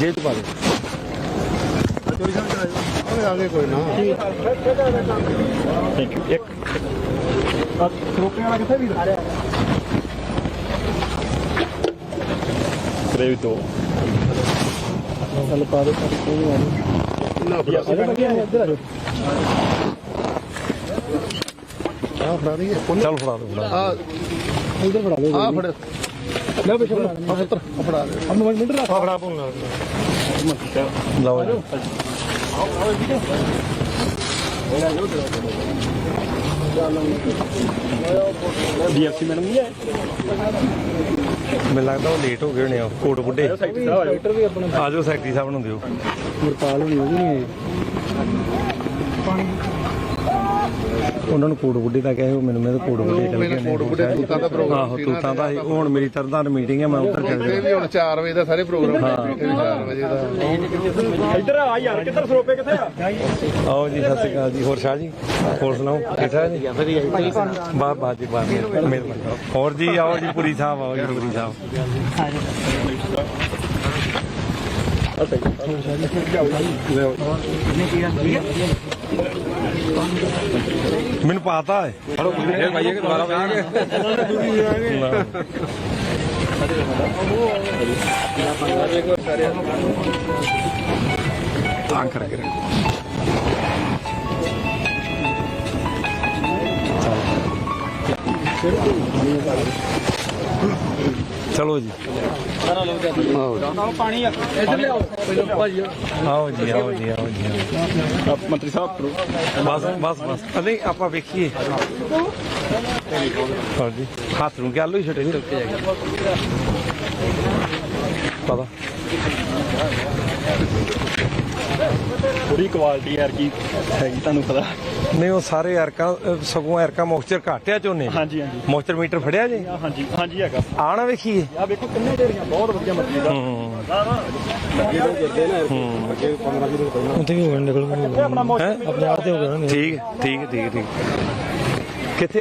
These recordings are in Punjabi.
ਜੇ ਤੂੰ ਪਾ ਦੇ ਓਏ ਆਗੇ ਕੋਈ ਨਾ ਥੈਂਕ ਯੂ ਇੱਕ ਰੋਪੇ ਵਾਲਾ ਕਿੱਥੇ ਵੀ ਕਰੇਵ ਦੋ ਚੱਲ ਪਾ ਦੇ ਕੋਈ ਨਾ ਫੜਾ ਇੱਧਰ ਆ ਜਾ ਆ ਫੜਾ ਰਹੀ ਹੈ ਚੱਲ ਫੜਾ ਦੋ ਫੜਾ ਆ ਇੱਧਰ ਫੜਾ। ਲਓ ਆ ਫੜ। ਲੈ ਪਿੱਛੇ ਫੜਾ। ਆ ਪੁੱਤਰ ਆ ਫੜਾ ਦੇ। ਅਬ ਮਿੰਟ ਮਿੰਟ ਰੱਖ। ਫੜਾ ਪੂੰ ਲਓ ਜੀ। ਡੀਐਫਸੀ ਮੈਡਮ ਨਹੀਂ ਆਏ ਮੈਨੂੰ ਲੱਗਦਾ ਉਹ ਲੇਟ ਹੋ ਗਏ ਹੋਣੇ ਆ ਕੋਟ ਬੁੱਢੇ। ਆ ਜਾਓ ਸੈਕਟਰੀ ਸਾਹਿਬ ਨੂੰ ਦਿਓ। ਮੁਰਪਾਲ ਹੋਣੀ ਉਹ ਨਹੀਂ ਆਏ। ਉਹਨਾਂ ਨੂੰ ਕੋਟ ਬੁੱਢੇ ਦਾ ਕਹੇ ਉਹ ਮੈਨੂੰ ਮੇਰੇ ਕੋਟ ਬੁੱਢੇ ਚੱਲ ਗਏ ਕੋਟ ਬੁੱਢੇ ਤੂਤਾਂ ਦਾ ਪ੍ਰੋਗਰਾਮ ਆਹੋ ਤੂਤਾਂ ਦਾ ਸੀ। ਉਹ ਹੁਣ ਮੇਰੀ ਤਰਨਤਾਰਨ ਮੀਟਿੰਗ ਹੈ ਮੈਂ ਉੱਧਰ ਚੱਲ ਇਹ ਵੀ ਹੁਣ 4 ਵਜੇ ਦਾ ਸਾਰੇ ਪ੍ਰੋਗਰਾਮ ਇਹ ਵੀ 4 ਵਜੇ ਦਾ। ਇੱਧਰ ਆ ਯਾਰ ਕਿੱਧਰ ਸਰੋਪੇ ਕਿੱਥੇ ਆ? ਆਓ ਜੀ ਸਤਿ ਸ਼੍ਰੀ ਅਕਾਲ ਜੀ। ਹੋਰ ਸ਼ਾਹ ਜੀ ਹੋਰ ਸੁਣਾਓ? ਠੀਕ ਠਾਕ ਜੀ? ਬਾਹ ਬਾਹ ਜੀ ਬਾਹ ਮਿਹਰਬਾਨੀ ਹੋਰ ਜੀ ਆਓ ਜੀ ਪੁਰੀ ਸਾਹਿਬ ਆਓ ਜੀ ਪੁਰੀ ਸਾਹਿਬ। ਮੈਨੂੰ ਪਤਾ ਹੈ। ਹਲੋ ਇਹ ਭਾਈਏ ਕਿ ਦੁਬਾਰਾ ਭਾਈਏ ਤਾਂ ਕਰਕੇ ਰੱਖੋ। ਚਲੋ ਜੀ। ਪਾਣੀ ਆ ਆਓ ਜੀ ਆਓ ਜੀ ਆਓ ਜੀ। ਮੰਤਰੀ ਸਾਹਿਬ ਕਰੋ ਬਸ ਬਸ। ਬਸ ਨਹੀਂ, ਆਪਾਂ ਵੇਖੀਏ। ਹਾਂ ਹੱਥ ਨੂੰ ਗੱਲ ਹੋਈ ਛੱਡੇ। ਵੀ ਜਾਏਗਾ ਪਤਾ ਥੋੜੀ ਕੁਆਲਿਟੀ ਯਾਰ ਕੀ ਹੈਗੀ ਤੁਹਾਨੂੰ ਪਤਾ। ਨਹੀਂ ਉਹ ਸਾਰੇ ਐਰਕਾ ਸਗੋਂ ਐਰਕਾ ਮੋਇਸਚਰ ਘਟਿਆ ਝੋਨੇ ਹਾਂਜੀ ਹਾਂਜੀ। ਮੋਇਸਚਰ ਮੀਟਰ ਫੜਿਆ ਜੀ? ਹਾਂਜੀ ਹਾਂਜੀ ਹੈਗਾ। ਆਣਾ ਵੇਖੀਏ। ਆ ਵੇਖੋ ਕਿੰਨੇ ਢੇਰੀਆਂ ਬਹੁਤ ਵਧੀਆ ਮੱਛੀ ਦਾ ਹੂੰ। ਉੱਥੇ ਵੀ ਹੋਣ ਨਿਕਲ ਇਹ ਆਪਣਾ ਮੌਸਮ ਹੈ? ਆਪਣੇ ਆਪ ਤੇ ਹੋ ਗਿਆ ਨਾ ਠੀਕ ਹੈ, ਠੀਕ ਠੀਕ ਠੀਕ। ਕਿੱਥੇ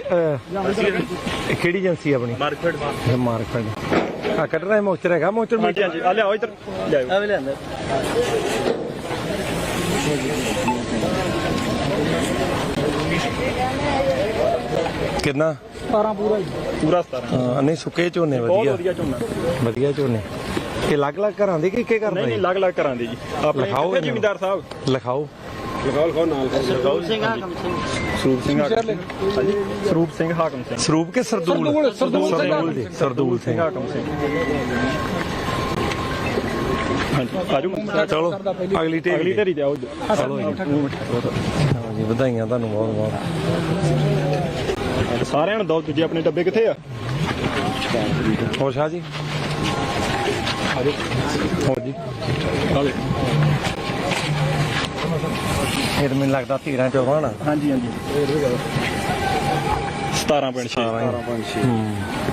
ਕਿਹੜੀ ਏਜੰਸੀ ਆਪਣੀ? ਮਾਰਕੀਟ। ਮਾਰਕੀਟ। ਆ ਕੱਢ ਰਿਹਾ ਮੋਇਸਚਰ ਹੈਗਾ ਮੋਇਸਚਰ ਹਾਂਜੀ ਮੀਟਰ ਹਾਂਜੀ ਆ ਲਿਆਓ ਇੱਧਰ। ਲਿਆਓ। ਆ ਵੀ ਲੈਂਦਾ ਕਿੰਨਾ? 12 ਪੂਰਾ ਹੀ ਪੂਰਾ 17 ਹਾਂ, ਨਹੀਂ ਸੁੱਕੇ ਝੋਨੇ ਬਹੁਤ ਵਧੀਆ। ਵਧੀਆ ਝੋਨਾ। ਵਧੀਆ ਝੋਨੇ। ਇਹ ਅਲੱਗ-ਅਲੱਗ ਘਰਾਂ ਦੇ ਕਿ ਇੱਕੇ ਘਰ ਨਹੀਂ ਨਹੀਂ ਦੇ ਅਲੱਗ ਅਲੱਗ ਕਰਾਂ ਦੇ ਜੀ। ਆਪਣੇ ਲਿਖਾਓ ਕਿੱਥੇ ਇਹਨਾਂ। ਨੂੰ। ਜ਼ਿਮੀਂਦਾਰ ਸਾਹਿਬ। ਲਿਖਾਓ। ਸਰੂਪ ਸਿੰਘ ਹਾਕਮ ਸਿੰਘ। ਸਰੂਪ ਸਿੰਘ ਹਾਕਮ ਹਾਂਜੀ। ਸਰੂਪ ਸਿੰਘ ਹਾਕਮ ਸਿੰਘ। ਸਰੂਪ ਕੇ ਸਰਦੂਲ? ਸਰਦੂਲ, ਸਰਦੂਲ ਸਿੰਘ। ਜੀ। ਸਰਦੂਲ ਸਿੰਘ ਹਾਕਮ ਸਿੰਘ। ਹਾਂਜੀ ਆਜੋ। ਚਲੋ ਅਗਲੀ ਅਗਲੀ ਢੇਰੀ ਢੇਰੀ ਤੇ ਆਓ ਚਲੋ ਜੀ। ਜੀ ਵਧਾਈਆਂ ਤੁਹਾਨੂੰ ਬਹੁਤ ਬਹੁਤ। ਸਾਰਿਆਂ ਨੂੰ ਦੋ ਦੂਜੇ ਆਪਣੇ ਡੱਬੇ ਕਿੱਥੇ ਆ? ਹੋਰ ਸ਼ਾਹ ਜੀ? ਹੋਰ ਜੀ। ਇਹ ਤਾਂ ਮੈਨੂੰ ਲੱਗਦਾ 13 14 ਨਾ ਹਾਂਜੀ ਹਾਂਜੀ। 17.6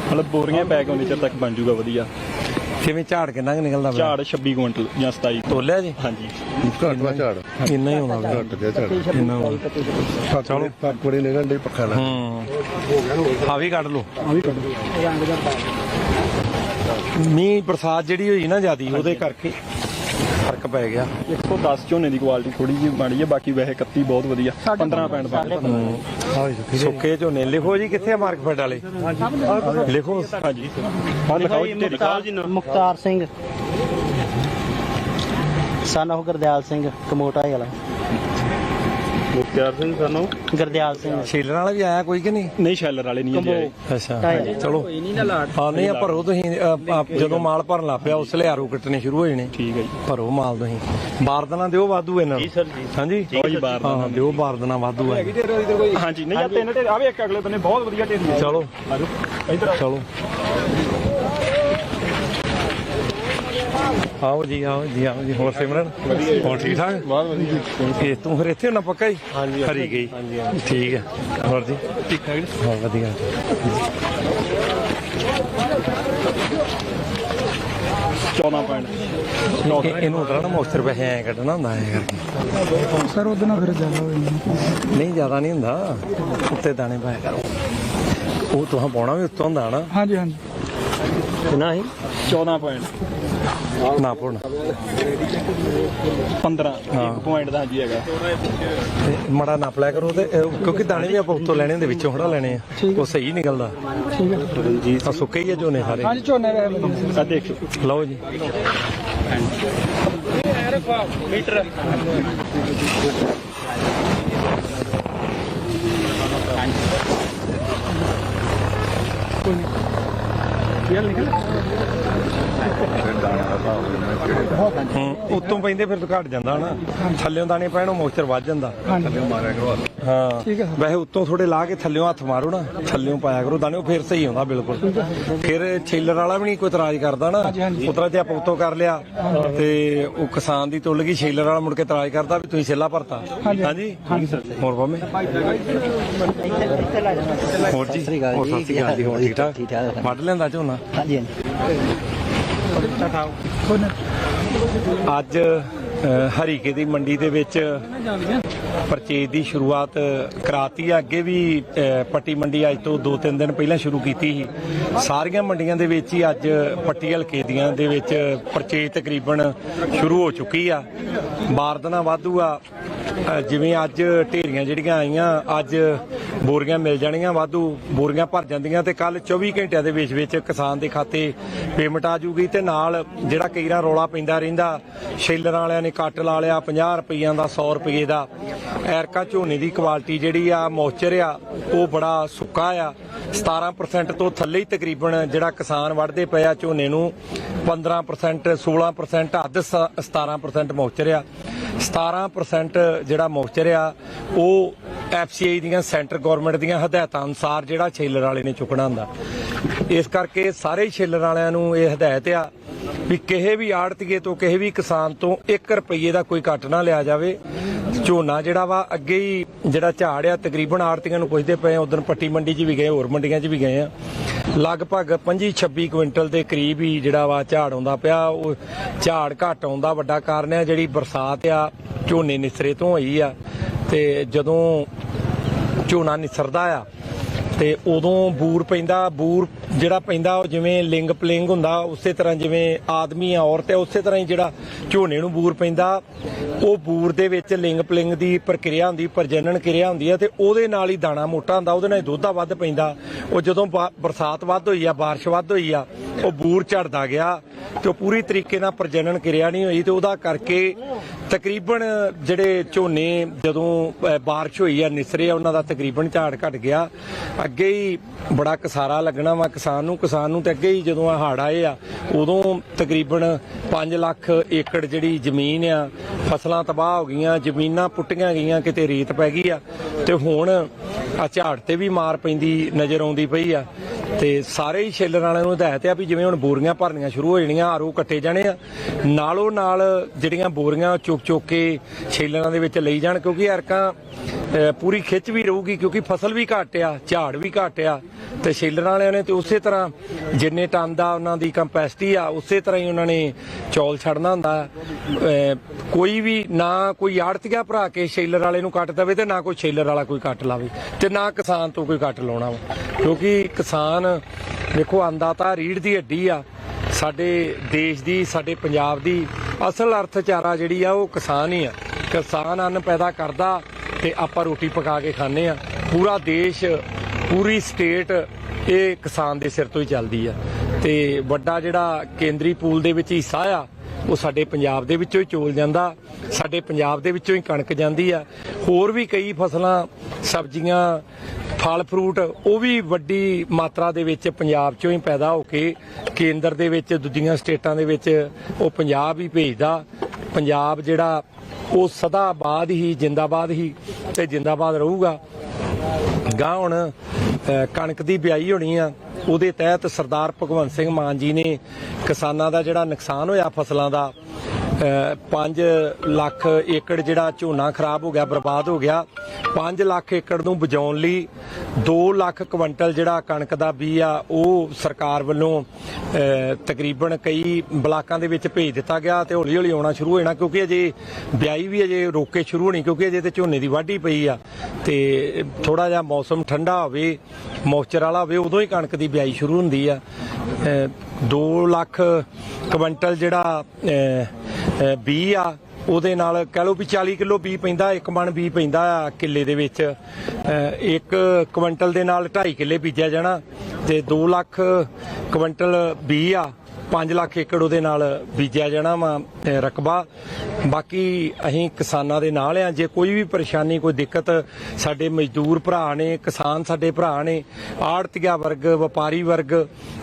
ਮਤਲਬ ਬੋਰੀਆਂ ਪੈਕ ਹੋਣੇ ਚਿਰ ਤੱਕ ਬਣ ਜੂਗਾ ਵਧੀਆ। ਕਿਵੇਂ ਝਾੜ ਕਿੰਨਾ ਨਿਕਲਦਾ? ਝਾੜ 26 ਕੁਇੰਟਲ ਜਾਂ 27 ਤੋਲਿਆ ਜੀ? ਹਾਂਜੀ। ਘੱਟ ਵਾ ਝਾੜ। ਇੰਨਾ ਹੀ ਹੋਣਾ। ਘੱਟ ਗਿਆ ਝਾੜ। ਇੰਨਾ ਹੋਣਾ। ਚਲੋ। ਪੱਕ ਬੜੀ ਨਿਕਲਣ ਦੀ ਪੱਖਾ ਲਾ ਹੂੰ। ਆ ਵੀ ਕੱਢ ਲਓ। ਆ ਵੀ ਕੱਢ ਦਾ ਮੀਂਹ ਬਰਸਾਤ ਜਿਹੜੀ ਹੋਈ ਨਾ ਜਿਆਦੀ ਉਹਦੇ ਕਰਕੇ ਫ਼ਰਕ ਪੈ ਗਿਆ। 110 ਝੋਨੇ ਦੀ ਕੁਆਲਿਟੀ ਥੋੜੀ ਜਿਹੀ ਮਾੜੀ ਹੈ ਬਾਕੀ ਵੈਸੇ 31 ਬਹੁਤ ਵਧੀਆ। 15 ਪੈਂਟ ਦਾ ਸੁੱਕੇ ਝੋਨੇ। ਲਿਖੋ ਜੀ ਕਿੱਥੇ ਆ ਮਾਰਕਫੈਟ ਵਾਲੇ? ਲਿਖੋ। ਹਾਂਜੀ। ਹਾਂ ਲਿਖਾਓ ਜੀ ਢੇਰੀ ਮੁਖਤਾਰ ਸਿੰਘ। ਸਨ ਉਹ ਗਰਦਿਆਲ ਸਿੰਘ ਕਮੋਟਾ ਵਾਲਾ। ਮੁਖਤਿਆਰ ਸਿੰਘ ਸਾਨੂੰ। ਗਰਦਿਆਲ ਸਿੰਘ। ਛੇਲਣ ਵਾਲਾ ਵੀ ਆਇਆ ਕੋਈ ਕਿ ਨਹੀਂ? ਨਹੀਂ ਸ਼ੈਲਰ ਵਾਲੇ ਨਹੀਂ ਜੀ ਆਏ। ਅੱਛਾ। ਚਲੋ। ਹਾਂ ਨਹੀਂ ਆ ਭਰੋ ਤੁਸੀਂ। ਅ, ਆ, ਜਦੋਂ ਮਾਲ ਭਰਨ ਲੱਗ ਪਿਆ ਉਸ ਲਿਆਰੂ ਕੱਟਣੇ ਸ਼ੁਰੂ ਹੋ ਜਾਣੇ ਠੀਕ ਹੈ ਜੀ। ਭਰੋ ਮਾਲ ਤੁਸੀਂ। ਬਾਰਦਨਾ ਦਿਓ ਵਾਧੂ ਇਹਨਾਂ ਨੂੰ। ਸਰ ਜੀ। ਹਾਂਜੀ? ਲਓ ਜੀ ਬਾਰਦਾਨਾ। ਹਾਂ ਦਿਓ ਬਾਰਦਨਾ ਵਾਧੂ ਹੈ ਹਾਂਜੀ ਨਹੀਂ ਆ ਤਿੰਨ ਢੇਰੀ ਆਵੇ ਇੱਕ ਅਗਲੇ ਬੰਨੇ ਬਹੁਤ ਵਧੀਆ ਢੇਰੀ ਹੈ ਚਲੋ। ਆਜੋ। ਇੱਧਰ ਆਓ। ਚਲੋ। ਆਓ ਜੀ ਆਓ ਜੀ ਆਓ ਜੀ ਹੋਰ ਸਿਮਰਨ? ਹੋਰ ਠੀਕ ਠਾਕ? ਬਹੁਤ ਵਧੀਆ। ਇਹ ਤੂੰ ਫਿਰ ਇੱਥੇ ਹੋਣਾ ਪੱਕਾ ਹੀ? ਹਾਂਜੀ ਹਰੀ ਗਈ। ਹਾਂਜੀ ਠੀਕ ਹੈ ਹੋਰ ਜੀ? ਠੀਕ ਠਾਕ ਹਾਂ ਵਧੀਆ। ਪੈਂਟ ਇਹ- ਇਹਨੂੰ ਉਤਰਨਾ ਮੋਸਟਰ ਪੈਸੇ ਐ ਕੱਢਣਾ ਹੁੰਦਾ ਐ ਕਰਕੇ। ਸਰ ਉਹਦੇ ਨਾਲ ਫਿਰ ਜਾਣਾ ਹੋਈ ਨਹੀਂ। ਜ਼ਿਆਦਾ ਨਹੀਂ ਹੁੰਦਾ। ਉੱਤੇ ਦਾਣੇ ਪਾਇਆ ਕਰੋ। ਉਹ ਤੁਹਾਂ ਪਾਉਣਾ ਵੀ ਉੱਤੋਂ ਹੁੰਦਾ ਨਾ ਹਾਂਜੀ ਹਾਂਜੀ। ਕਿੰਨਾ ਸੀ 14 ਪੁਆਇੰਟ ਨਾ ਪੁਣ 15 ਇੱਕ ਪੁਆਇੰਟ ਦਾ ਹਾਂਜੀ ਹੈਗਾ। ਤੇ ਮੜਾ ਨਾਪ ਲਿਆ ਕਰੋ ਤੇ ਅਹ, ਕਿਉਂਕਿ ਦਾਣੇ ਵੀ ਆਪਾਂ ਉੱਤੋਂ ਲੈਣੇ ਹੁੰਦੇ ਵਿੱਚੋਂ ਥੋੜਾ ਲੈਣੇ ਆ। ਉਹ ਸਹੀ ਨਿਕਲਦਾ। ਠੀਕ ਹੈ। ਜੀ ਆ ਸੁੱਕੇ ਹੀ ਆ ਝੋਨੇ ਸਾਰੇ। ਹਾਂਜੀ ਝੋਨੇ ਦਾ ਆ ਦੇਖੋ। ਲਓ ਜੀ। ਮੀਟਰ निकल निकल ਹੂੰ ਉੱਤੋਂ ਪੈਂਦੇ ਫਿਰ ਘਟ ਜਾਂਦਾ ਨਾ ਥੱਲਿਓਂ ਦਾਣੇ ਪੈਣੋਂ ਮੋਇਸਚਰ ਵੱਧ ਜਾਂਦਾ। ਥੱਲਿਓਂ ਮਾਰਿਆ ਕਰੋ ਹਾਂ ਵੈਸੇ ਉੱਤੋਂ ਥੋੜੇ ਲਾ ਕੇ ਥੱਲਿਓਂ ਹੱਥ ਮਾਰੋ ਨਾ ਥੱਲਿਓਂ ਪਾਇਆ ਕਰੋ ਦਾਣੇ ਉਹ ਫਿਰ ਸਹੀ ਹੁੰਦਾ ਬਿਲਕੁਲ। ਫਿਰ ਛੇਲਰ ਵਾਲਾ ਵੀ ਨਹੀਂ ਕੋਈ ਇਤਰਾਜ਼ ਕਰਦਾ ਨਾ। ਉਤਰਾ ਤੇ ਆਪਾਂ ਉੱਤੋਂ ਕਰ ਲਿਆ। ਤੇ ਉਹ ਕਿਸਾਨ ਦੀ ਤੁੱਲ ਗਈ ਛੇਲਰ ਵਾਲਾ ਮੁੜ ਕੇ ਇਤਰਾਜ਼ ਕਰਦਾ ਵੀ ਤੁਸੀਂ ਛੇਲਾ ਭਰਤਾ। ਹਾਂਜੀ। ਹੋਰ ਪਾਵੇਂ ਹੋਰ ਜੀ ਸਤਿ ਸ੍ਰੀ ਅਕਾਲ ਹੋਰ ਜੀ। ਸਤਿ ਸ੍ਰੀ ਅਕਾਲ ਜੀ। ਹੋਰ ਠੀਕ ਠਾਕ? ਠੀਕ ਠਾਕ। ਵੱਢ ਲੈਂਦਾ ਝੋਨਾ? ਹਾਂਜੀ। ਅੱਜ ਹਰੀਕੇ ਦੀ ਮੰਡੀ ਦੇ ਵਿੱਚ ਪਰਚੇਜ ਦੀ ਸ਼ੁਰੂਆਤ ਕਰਾਤੀ ਆ। ਅੱਗੇ ਵੀ ਪੱਟੀ ਮੰਡੀ ਅੱਜ ਤੋਂ 2-3 ਦਿਨ ਪਹਿਲਾਂ ਸ਼ੁਰੂ ਕੀਤੀ ਸੀ। ਸਾਰੀਆਂ ਮੰਡੀਆਂ ਦੇ ਵਿੱਚ ਹੀ ਅੱਜ ਪੱਟੀ ਹਲਕੇ ਦੀਆਂ ਦੇ ਵਿੱਚ ਪਰਚੇਜ ਤਕਰੀਬਨ ਸ਼ੁਰੂ ਹੋ ਚੁੱਕੀ ਆ। ਬਾਰਦਨਾ ਵਾਧੂ ਆ। ਜਿਵੇਂ ਅੱਜ ਢੇਰੀਆਂ ਜਿਹੜੀਆਂ ਆਈਆਂ, ਅੱਜ ਬੋਰੀਆਂ ਮਿਲ ਜਾਣੀਆਂ, ਵਾਧੂ ਬੋਰੀਆਂ ਭਰ ਜਾਂਦੀਆਂ ਤੇ ਕੱਲ 24 ਘੰਟਿਆਂ ਦੇ ਵਿੱਚ ਵਿੱਚ ਕਿਸਾਨ ਦੇ ਖਾਤੇ ਪੇਮੈਂਟ ਆ ਜੂਗੀ ਤੇ ਨਾਲ ਜਿਹੜਾ ਕਈ ਵਾਰ ਪੈਂਦਾ ਰਹਿੰਦਾ, ਸ਼ੇਲਰਾਂ ਵਾਲਿਆਂ ਨੇ ਕੱਟ ਲਾ ਲਿਆ 50 ਰੁਪਈਆਂ ਦਾ 100 ਰੁਪਏ ਦਾ। ਐਰਕਾ ਝੋਨੇ ਦੀ ਕੁਆਲਿਟੀ ਜਿਹੜੀ ਆ ਮੋਚਰ ਆ, ਉਹ ਬੜਾ ਸੁੱਕਾ ਆ। 17% ਤੋਂ ਥੱਲੇ ਹੀ ਤਕਰੀਬਨ ਜਿਹੜਾ ਕਿਸਾਨ ਵੜਦੇ ਪਏ ਆ ਝੋਨੇ ਨੂੰ 15% 16% ਹੱਦ ਸ- 17% ਮੋਚਰ ਆ। 17% ਜਿਹੜਾ ਮੋਚਰ ਆ, ਉਹ ਐਫਸੀਆਈ ਦੀਆਂ, ਸੈਂਟਰ ਗਵਰਨਮੈਂਟ ਦੀਆਂ ਹਦਾਇਤਾਂ ਅਨੁਸਾਰ ਜਿਹੜਾ ਛੇਲਰ ਵਾਲੇ ਨੇ ਚੁੱਕਣਾ ਹੁੰਦਾ। ਇਸ ਕਰਕੇ ਸਾਰੇ ਛੇਲਰ ਵਾਲਿਆਂ ਨੂੰ ਇਹ ਹਦਾਇਤ ਆ ਵੀ ਕਿਸੇ ਵੀ ਆੜਤੀਏ ਤੋਂ, ਕਿਸੇ ਵੀ ਕਿਸਾਨ ਤੋਂ 1 ਰੁਪਏ ਦਾ ਕੋਈ ਕੱਟ ਨਾ ਲਿਆ ਜਾਵੇ। ਝੋਨਾ ਜਿਹੜਾ ਵਾ, ਅੱਗੇ ਹੀ ਜਿਹੜਾ ਝਾੜ ਆ, ਤਕਰੀਬਨ ਆੜਤੀਆਂ ਨੂੰ ਪੁੱਛਦੇ ਪਏ ਉਦੋਂ ਪੱਟੀ ਮੰਡੀ 'ਚ ਵੀ ਗਏ, ਹੋਰ ਮੰਡੀਆਂ 'ਚ ਵੀ ਗਏ ਆ। ਲਗਭਗ 25-26 ਕੁਇੰਟਲ ਦੇ ਕਰੀਬ ਹੀ ਜਿਹੜਾ ਵਾ ਝਾੜ ਆਉਂਦਾ ਪਿਆ। ਉਹ ਝਾੜ ਘੱਟ ਆਉਂਦਾ, ਵੱਡਾ ਕਾਰਨ ਆ ਜਿਹੜੀ ਬਰਸਾਤ ਆ, ਝੋਨੇ ਨਿਸਰੇ ਤੋਂ ਹੋਈ ਆ। ਤੇ ਜਦੋਂ ਝੋਨਾ ਨਿਸਰਦਾ ਆ ਤੇ ਉਦੋਂ ਬੂਰ ਪੈਂਦਾ ਬੂਰ ਜਿਹੜਾ ਪੈਂਦਾ ਉਹ ਜਿਵੇਂ ਲਿੰਗ ਪਲਿੰਗ ਹੁੰਦਾ ਉਸੇ ਤਰ੍ਹਾਂ ਜਿਵੇਂ ਆਦਮੀ ਆ ਔਰਤ ਹੈ ਉਸੇ ਤਰ੍ਹਾਂ ਹੀ ਜਿਹੜਾ ਝੋਨੇ ਨੂੰ ਬੂਰ ਪੈਂਦਾ ਉਹ ਬੂਰ ਦੇ ਵਿੱਚ ਲਿੰਗ ਪਲਿੰਗ ਦੀ ਪ੍ਰਕਿਰਿਆ ਹੁੰਦੀ ਪ੍ਰਜਨਨ ਕਿਰਿਆ ਹੁੰਦੀ ਹੈ ਤੇ ਉਹਦੇ ਨਾਲ ਹੀ ਦਾਣਾ ਮੋਟਾ ਹੁੰਦਾ ਉਹਦੇ ਨਾਲ ਹੀ ਦੁੱਧਾ ਵੱਧ ਪੈਂਦਾ। ਉਹ ਜਦੋਂ ਬਰਸਾਤ ਵੱਧ ਹੋਈ ਆ ਬਾਰਿਸ਼ ਵੱਧ ਹੋਈ ਆ ਉਹ ਬੂਰ ਝੜਦਾ ਗਿਆ ਤੇ ਉਹ ਪੂਰੀ ਤਰੀਕੇ ਨਾਲ ਪ੍ਰਜਨਨ ਕਿਰਿਆ ਨਹੀਂ ਹੋਈ ਤੇ ਉਹਦਾ ਕਰਕੇ ਤਕਰੀਬਨ ਜਿਹੜੇ ਝੋਨੇ ਜਦੋਂ ਅਹ, ਬਾਰਿਸ਼ ਹੋਈ ਆ ਨਿਸਰੇ ਆ ਉਹਨਾਂ ਦਾ ਤਕਰੀਬਨ ਝਾੜ ਘਟ ਗਿਆ। ਅੱਗੇ ਹੀ ਬੜਾ ਕਸਾਰਾ ਲੱਗਣਾ ਵਾ ਕਿਸਾਨ ਨੂੰ ਕਿਸਾਨ ਨੂੰ ਤੇ ਅੱਗੇ ਹੀ ਜਦੋਂ ਆ ਹੜ ਆਏ ਆ, ਉਦੋਂ ਤਕਰੀਬਨ 5 ਲੱਖ ਏਕੜ ਜਿਹੜੀ ਜ਼ਮੀਨ ਆ, ਫਸਲਾਂ ਤਬਾਹ ਹੋ ਗਈਆਂ, ਜ਼ਮੀਨਾਂ ਪੁੱਟੀਆਂ ਗਈਆਂ, ਕਿਤੇ ਰੇਤ ਪੈ ਗਈ ਆ, ਤੇ ਹੁਣ ਆ ਝਾੜ ਤੇ ਵੀ ਮਾਰ ਪੈਂਦੀ ਨਜ਼ਰ ਆਉਂਦੀ ਪਈ ਆ। ਤੇ ਸਾਰੇ ਹੀ ਛੇਲਰ ਵਾਲਿਆਂ ਨੂੰ ਹਦਾਇਤ ਆ ਵੀ ਜਿਵੇਂ ਹੁਣ ਬੋਰੀਆਂ ਭਰਨੀਆਂ ਸ਼ੁਰੂ ਹੋ ਜਾਣੀਆਂ, ਆਰੂ ਕੱਟੇ ਜਾਣੇ ਆ, ਨਾਲੋਂ ਨਾਲ ਜਿਹੜੀਆਂ ਬੋਰੀਆਂ ਚੁੱਕ ਚੁੱਕ ਕੇ ਛੇਲਰਾਂ ਦੇ ਵਿੱਚ ਲਈ ਜਾਣ, ਕਿਉਂਕਿ ਐਰਕਾਂ ਪੂਰੀ ਖਿੱਚ ਵੀ ਰਹੂਗੀ, ਕਿਉਂਕਿ ਫਸਲ ਵੀ ਘੱਟ ਆ, ਝਾੜ ਵੀ ਘੱਟ ਆ, ਤੇ ਛੇਲਰਾਂ ਵਾਲਿਆਂ ਨੇ ਤੇ ਉਸੇ ਤਰ੍ਹਾਂ ਜਿੰਨੇ ਟਨ ਦਾ ਉਹਨਾਂ ਦੀ ਕੰਪੈਸਿਟੀ ਆ, ਉਸੇ ਤਰ੍ਹਾਂ ਹੀ ਉਹਨਾਂ ਨੇ ਚੌਲ ਛੱਡਣਾ ਹੁੰਦਾ। ਕੋਈ ਵੀ ਨਾ ਕੋਈ ਆੜਤੀਆ ਭਰਾ ਕੇ ਛੇਲਰ ਵਾਲੇ ਨੂੰ ਕੱਟ ਦੇਵੇ ਤੇ ਨਾ ਕੋਈ ਛੇਲਰ ਵਾਲਾ ਕੋਈ ਕੱਟ ਲਾਵੇ, ਤੇ ਨਾ ਕਿਸਾਨ ਤੋਂ ਕੋਈ ਕੱਟ ਲਾਉਣਾ ਵਾ, ਕਿਉਂਕਿ ਕਿਸਾਨ ਦੇਖੋ ਅੰਦਾਤਾ ਰੀੜ ਦੀ ਹੱਡੀ ਆ, ਸਾਡੇ ਦੇਸ਼ ਦੀ, ਸਾਡੇ ਪੰਜਾਬ ਦੀ, ਅਸਲ ਅਰਥਚਾਰਾ ਜਿਹੜੀ ਆ ਉਹ ਕਿਸਾਨ ਹੀ ਆ। ਕਿਸਾਨ ਅੰਨ ਪੈਦਾ ਕਰਦਾ ਤੇ ਆਪਾਂ ਰੋਟੀ ਪਕਾ ਕੇ ਖਾਂਦੇ ਆ। ਪੂਰਾ ਦੇਸ਼, ਪੂਰੀ ਸਟੇਟ ਇਹ ਕਿਸਾਨ ਦੇ ਸਿਰ ਤੋਂ ਹੀ ਚੱਲਦੀ ਆ। ਤੇ ਵੱਡਾ ਜਿਹੜਾ ਕੇਂਦਰੀ ਪੂਲ ਦੇ ਵਿੱਚ ਹਿੱਸਾ ਆ, ਉਹ ਸਾਡੇ ਪੰਜਾਬ ਦੇ ਵਿੱਚੋਂ ਹੀ ਚੋਲ ਜਾਂਦਾ, ਸਾਡੇ ਪੰਜਾਬ ਦੇ ਵਿੱਚੋਂ ਹੀ ਕਣਕ ਜਾਂਦੀ ਆ। ਹੋਰ ਵੀ ਕਈ ਫਸਲਾਂ, ਸਬਜ਼ੀਆਂ ਫਲ ਫਰੂਟ, ਉਹ ਵੀ ਵੱਡੀ ਮਾਤਰਾ ਦੇ ਵਿੱਚ ਪੰਜਾਬ ਚੋਂ ਹੀ ਪੈਦਾ ਹੋ ਕੇ ਕੇਂਦਰ ਦੇ ਵਿੱਚ, ਦੂਜੀਆਂ ਸਟੇਟਾਂ ਦੇ ਵਿੱਚ ਉਹ ਪੰਜਾਬ ਹੀ ਭੇਜਦਾ। ਪੰਜਾਬ ਜਿਹੜਾ, ਉਹ ਸਦਾ ਬਾਦ ਹੀ, ਜਿੰਦਾਬਾਦ ਹੀ ਤੇ ਜਿੰਦਾਬਾਦ ਰਹੂਗਾ। ਗਾਂ ਹੁਣ ਕਣਕ ਦੀ ਬਿਆਈ ਹੋਣੀ ਆ, ਉਹਦੇ ਤਹਿਤ ਸਰਦਾਰ ਭਗਵੰਤ ਸਿੰਘ ਮਾਨ ਜੀ ਨੇ ਕਿਸਾਨਾਂ ਦਾ ਜਿਹੜਾ ਨੁਕਸਾਨ ਹੋਇਆ ਫਸਲਾਂ ਦਾ 5 ਲੱਖ ਏਕੜ ਜਿਹੜਾ ਝੋਨਾ ਖਰਾਬ ਹੋ ਗਿਆ, ਬਰਬਾਦ ਹੋ ਗਿਆ। 5 ਲੱਖ ਏਕੜ ਨੂੰ ਬਚਾਉਣ ਲਈ 2 ਲੱਖ ਕੁਇੰਟਲ ਜਿਹੜਾ ਕਣਕ ਦਾ ਬੀ ਆ, ਉਹ ਸਰਕਾਰ ਵੱਲੋਂ ਤਕਰੀਬਨ ਕਈ ਬਲਾਕਾਂ ਦੇ ਵਿੱਚ ਭੇਜ ਦਿੱਤਾ ਗਿਆ ਤੇ ਹੌਲੀ ਹੌਲੀ ਆਉਣਾ ਸ਼ੁਰੂ ਹੋ ਜਾਣਾ, ਕਿਉਂਕਿ ਅਜੇ ਬਿਆਈ ਵੀ ਅਜੇ ਰੋਕੇ ਸ਼ੁਰੂ ਹੋਣੀ, ਕਿਉਂਕਿ ਅਜੇ ਤੇ ਝੋਨੇ ਦੀ ਵਾਢੀ ਪਈ ਆ। ਤੇ ਥੋੜਾ ਜਿਹਾ ਮੌਸਮ ਠੰਡਾ ਹੋਵੇ ਮੌਇਸਚਰ ਵਾਲਾ ਹੋਵੇ, ਉਦੋਂ ਹੀ ਕਣਕ ਦੀ ਬਿਆਈ ਸ਼ੁਰੂ ਹੁੰਦੀ ਆ। 2 ਲੱਖ ਕੁਇੰਟਲ ਜਿਹੜਾ ਬੀ ਆ, ਉਹਦੇ ਨਾਲ ਕਹਿ ਲਓ ਵੀ 40 ਕਿਲੋ ਬੀ ਪੈਂਦਾ, ਇੱਕ ਮਣ ਬੀ ਪੈਂਦਾ ਆ ਕਿੱਲੇ ਦੇ ਵਿੱਚ। ਇੱਕ ਕੁਇੰਟਲ ਦੇ ਨਾਲ 2.5 ਕਿੱਲੇ ਬੀਜਿਆ ਜਾਣਾ, ਤੇ 2 ਲੱਖ ਕੁਇੰਟਲ ਬੀ ਆ 5 ਲੱਖ ਏਕੜ ਉਹਦੇ ਨਾਲ ਬੀਜਿਆ ਜਾਣਾ ਵਾ। ਰਕਬਾ। ਬਾਕੀ ਅਸੀਂ ਕਿਸਾਨਾਂ ਦੇ ਨਾਲ ਆ ਜੇ ਕੋਈ ਵੀ ਪਰੇਸ਼ਾਨੀ, ਕੋਈ ਦਿੱਕਤ ਸਾਡੇ ਮਜ਼ਦੂਰ ਭਰਾ ਨੇ, ਕਿਸਾਨ ਸਾਡੇ ਭਰਾ ਨੇ, ਆੜਤੀਆ ਵਰਗ, ਵਪਾਰੀ ਵਰਗ,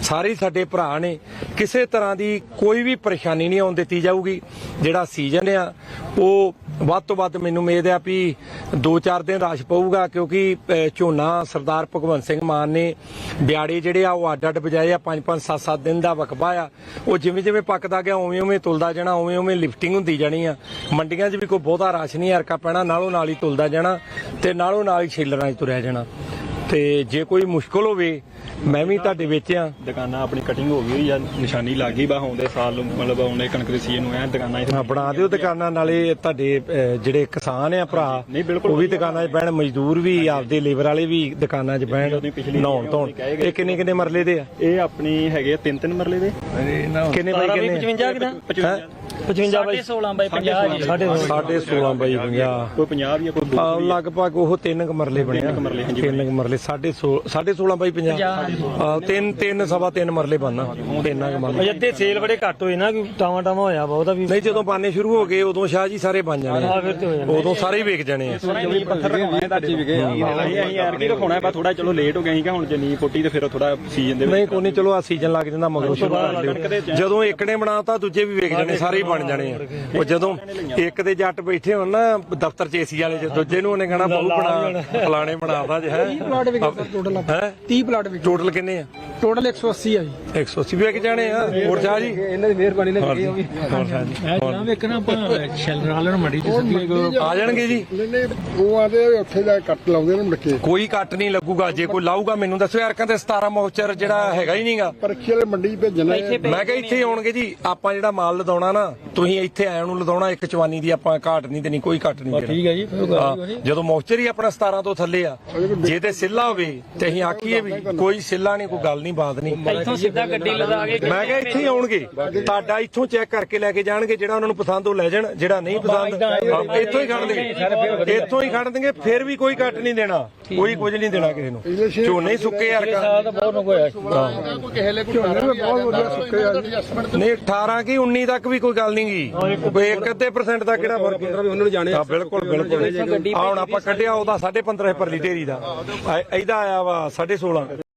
ਸਾਰੇ ਸਾਡੇ ਭਰਾ ਨੇ, ਕਿਸੇ ਤਰ੍ਹਾਂ ਦੀ ਕੋਈ ਵੀ ਪਰੇਸ਼ਾਨੀ ਨਹੀਂ ਆਉਣ ਦਿੱਤੀ ਜਾਊਗੀ। ਜਿਹੜਾ ਸੀਜ਼ਨ ਆ, ਉਹ ਵੱਧ ਤੋਂ ਵੱਧ ਮੈਨੂੰ ਉਮੀਦ ਆ ਵੀ 2-4 ਦਿਨ ਰਸ਼ ਪਊਗਾ ਕਿਉਂਕਿ ਝੋਨਾ ਸਰਦਾਰ ਭਗਵੰਤ ਸਿੰਘ ਮਾਨ ਨੇ ਬਿਆੜੇ ਜਿਹੜੇ ਆ, ਉਹ ਅੱਡ ਅੱਡ ਬਜਾਏ ਆ। 5-5 7-7 ਦਿਨ ਦਾ ਵਕਬਾ ਆ। ਉਹ ਜਿਵੇਂ ਜਿਵੇਂ ਪੱਕਦਾ ਗਿਆ ਉਵੇਂ ਉਵੇਂ ਤੁਲਦਾ ਜਾਣਾ ਉਵੇਂ ਉਵੇਂ ਲਿਫਟਿੰਗ ਹੁੰਦੀ ਜਾਣੀ ਆ। ਮੰਡੀਆਂ 'ਚ ਵੀ ਕੋਈ ਬਹੁਤਾ ਰਸ਼ ਨਹੀਂ ਹਰਕਾ ਪੈਣਾ, ਨਾਲੋਂ ਨਾਲ ਹੀ ਤੁਲਦਾ ਜਾਣਾ ਤੇ ਨਾਲੋਂ ਨਾਲ ਹੀ ਛੇਲਰਾਂ 'ਚ ਤੁਰਿਆ ਜਾਣਾ। ਤੇ ਜੇ ਕੋਈ ਮੁਸ਼ਕਲ ਹੋਵੇ ਮੈਂ ਵੀ ਤੁਹਾਡੇ ਵਿੱਚ ਆ। ਦੁਕਾਨਾਂ ਆਪਣੀ ਕਟਿੰਗ ਹੋ ਗਈ ਹੋਈ ਆ ਨਿਸ਼ਾਨੀ ਲੱਗ ਗਈ ਬਾ ਆਉਂਦੇ ਸਾਲ ਨੂੰ ਮਤਲਬ ਆਉਂਦੇ ਕਣਕ ਦੇ ਸੀਜ਼ਨ ਨੂੰ ਐ ਦੁਕਾਨਾਂ ਇੱਥੇ ਹਾਂ, ਬਣਾ ਦਿਓ ਦੁਕਾਨਾਂ ਨਾਲੇ ਤੁਹਾਡੇ ਅਹ, ਜਿਹੜੇ ਕਿਸਾਨ ਆ ਭਰਾ ਨਹੀਂ, ਬਿਲਕੁਲ ਉਹ ਵੀ ਦੁਕਾਨਾਂ 'ਚ ਬਹਿਣ ਮਜ਼ਦੂਰ ਵੀ ਆਪਦੇ ਲੇਬਰ ਵਾਲੇ ਵੀ ਦੁਕਾਨਾਂ 'ਚ ਬਹਿਣ ਪਿਛਲੀ ਨਹਾਉਣ ਧੋਣ। ਕਹੇ ਗਏ। ਇਹ ਕਿੰਨੇ ਕਿੰਨੇ ਮਰਲੇ ਦੇ ਆ? ਇਹ ਆਪਣੀ ਹੈਗੇ ਆ ਤਿੰਨ ਤਿੰਨ ਮਰਲੇ ਦੇ। ਕਿੰਨੇ ਬਾਈ ਕਿੰਨੇ? 55 ਕਿਦਾਂ 55 55 ਬਾਈ। 16 ਬਾਈ 50 ਸਾਡੇ 16 ਬਾਈ 50 ਕੋਈ 50 ਵੀ ਆ ਕੋਈ ਆ, ਲਗਭਗ ਉਹ ਤਿੰਨ ਕੁ ਮਰਲੇ ਬਣਿਆ ਤਿੰਨ ਕੁ ਮਰਲੇ, ਹਾਂਜੀ, ਤਿੰਨ ਕੁ ਮਰਲੇ ਸਾਢੇ 16 16 ਬਾਈ 50 ਆ, ਤਿੰਨ ਤਿੰਨ ਸਵਾ ਤਿੰਨ ਮਰਲੇ ਬਣਨਾ ਤਿੰਨਾਂ ਕੁ ਮਰਲੇ। ਅੱਧੇ ਸੇਲ ਬੜੇ ਘੱਟ ਹੋਏ ਨਾ ਕਿ ਟਾਵਾਂ ਟਾਵਾਂ ਹੋਇਆ ਬਹੁਤਾ ਵੀ। ਨਹੀਂ ਜਦੋਂ ਬਾਨੇ ਸ਼ੁਰੂ ਹੋ ਗਏ ਉਦੋਂ ਸ਼ਾਹ ਜੀ ਸਾਰੇ ਬਣ ਜਾਣੇ ਆ। ਫਿਰ ਤੇ ਹੋ ਜਾਣਾ ਉਦੋਂ ਸਾਰੇ ਹੀ ਵੇਚ ਜਾਣੇ ਆ। ਪੱਥਰ ਰਖਵਾਏ ਤਾਂ। ਵੀ ਗਏ ਅਸੀਂ ਅਸੀਂ ਯਾਰ ਕੀ ਰਖਾਉਣਾ ਬਾ ਥੋੜਾ ਚਲੋ ਲੇਟ ਹੋ ਗਏ ਅਸੀਂ ਕਿ ਹੁਣ ਜੇ ਨੀ ਪੁੱਟੀ ਤੇ ਫਿਰ ਥੋੜਾ ਸੀਜ਼ਨ ਦੇ ਨਹੀਂ ਕੋਈ ਨਹੀਂ ਚਲੋ ਆ ਸੀਜ਼ਨ ਲੱਗ ਜਾਂਦਾ ਮਗਰੋਂ ਸ਼ੁਰੂ ਕਰ ਕਣਕ ਦੇ ਲਿਓ ਜਦੋਂ ਇੱਕ ਨੇ ਬਣਾਤਾ ਦੂਜੇ ਵੀ ਵੇਖ ਜਾਣੇ ਸਾਰੇ ਹੀ ਬਣ ਜਾਣੇ ਆ। ਉਹ ਜਦੋਂ ਇੱਕ ਦੇ ਜੱਟ ਬੈਠੇ ਹੋਣ ਨਾ ਦਫ਼ਤਰ ਚ ਏਸੀ ਵਾਲੇ ਚ ਦੂਜੇ ਨੂੰ ਉਹਨੇ ਕਹਣਾ ਬਹੁ ਬਣਾ ਫਲਾਣੇ ਬਣਾਤਾ ਜੇ ਹੈ। 30 ਪਲਾਟ ਵਿਕੇ ਟੋਟਲ ਹੈ? 30 ਪਲਾਟ ਵਿੱਚ ਟੋਟਲ ਕਿੰਨੇ ਆ? ਟੋਟਲ 180 ਆ ਜੀ। 180 ਵਿਕ ਜਾਣੇ ਆ? ਹੋਰ ਸ਼ਾਹ ਜੀ? ਇਹਨਾਂ ਦੀ ਮਿਹਰਬਾਨੀ ਨਾਲ ਹੋਰ ਸ਼ਾਹ ਜੀ। ਮੈਂ ਜਨਾਬ ਵੇਖਣਾ ਆਪਾਂ ਸ਼ੈਲਰ ਵਾਲਿਆਂ ਨੂੰ ਮੰਡੀ ਚ ਸੱਦੀਏ ਆ ਜਾਣਗੇ ਜੀ। ਨਹੀਂ ਨਹੀਂ ਉਹ ਆਦੇ ਉੱਥੇ ਜਾ ਕੇ ਕੱਟ ਲਾਉਂਦੇ ਨੇ ਮੁੜਕੇ ਕੋਈ ਕੱਟ ਨਹੀਂ ਲੱਗੂਗਾ ਜੇ ਕੋਈ ਲਾਊਗਾ ਮੈਨੂੰ ਦੱਸੋ ਯਾਰ ਕਹਿੰਦੇ 17 ਮੋਚਰ ਜਿਹੜਾ ਹੈਗਾ ਹੀ ਨਹੀਂਗਾ। ਪਰਖੀ ਵਾਲੇ ਮੰਡੀ ਭੇਜਣਾ। ਮੈਂ ਕਿਹਾ ਇੱਥੇ ਆਉਣਗੇ ਜੀ ਆਪਾਂ ਜਿਹੜਾ ਮਾਲ ਲਦਾਉਣਾ ਨਾ ਤੁਸੀਂ ਇੱਥੇ ਆਇਆਂ ਨੂੰ ਲਦਾਉਣਾ ਇੱਕ ਚਵਾਨੀ ਦੀ ਆਪਾਂ ਘਾਟ ਨਹੀਂ ਦੇਣੀ ਕੋਈ ਘਾਟ ਨਹੀਂ ਠੀਕ ਹੈ ਜੀ ਜਦੋਂ ਮੌਚਰ ਹੀ ਆਪਣਾ 17 ਤੋਂ ਥੱਲੇ ਆ ਜੇ ਤੇ ਸਿੱਲਾ ਹੋਵੇ ਤੇ ਅਸੀਂ ਆਖੀਏ ਵੀ ਕੋਈ ਸਿੱਲਾ ਨਹੀਂ ਕੋਈ ਗੱਲ ਨਹੀਂ ਬਾਤ ਨਹੀਂ। ਇੱਥੋਂ ਸਿੱਧਾ ਗੱਡੀ ਲਦਾ ਕੇ ਮੈਂ ਕਿਹਾ ਇੱਥੇ ਹੀ ਆਉਣਗੇ। ਤੁਹਾਡਾ ਇੱਥੋਂ ਚੈੱਕ ਕਰਕੇ ਲੈ ਕੇ ਜਾਣਗੇ ਜਿਹੜਾ ਉਹਨਾਂ ਨੂੰ ਪਸੰਦ ਉਹ ਲੈ ਜਾਣ ਜਿਹੜਾ ਨਹੀਂ ਪਸੰਦ ਹਾਂ, ਇੱਥੋਂ ਹੀ ਖੜ ਦੇਣਗੇ ਇੱਥੋਂ ਹੀ ਖੜ ਦੇਣਗੇ ਫਿਰ ਵੀ ਕੋਈ ਕੱਟ ਨਹੀਂ ਦੇਣਾ ਕੋਈ ਕੁਝ ਨਹੀਂ ਦੇਣਾ ਕਿਸੇ ਨੂੰ। ਝੋਨੇ ਹੀ ਸੁੱਕੇ ਜੀ। ਨਹੀਂ 18 ਕੀ 19 ਤੱਕ ਵੀ ਕੋਈ ਗੱਲ ਨਹੀਂ ਗੀ ਇੱਕ ਅੱਧੇ ਪਰਸੈਂਟ ਦਾ ਕਿਹੜਾ ਫ਼ਰਕ ਹੈ? ਉਹਨਾਂ ਨੂੰ ਜਾਣੇ ਬਿਲਕੁਲ ਬਿਲਕੁਲ। ਆ। ਹੁਣ ਆਪਾਂ ਕੱਢਿਆ ਉਹਦਾ 15.5 ਪਰਲੀ ਢੇਰੀ ਦਾ। ਇਹਦਾ ਆਇਆ ਵਾ 16.5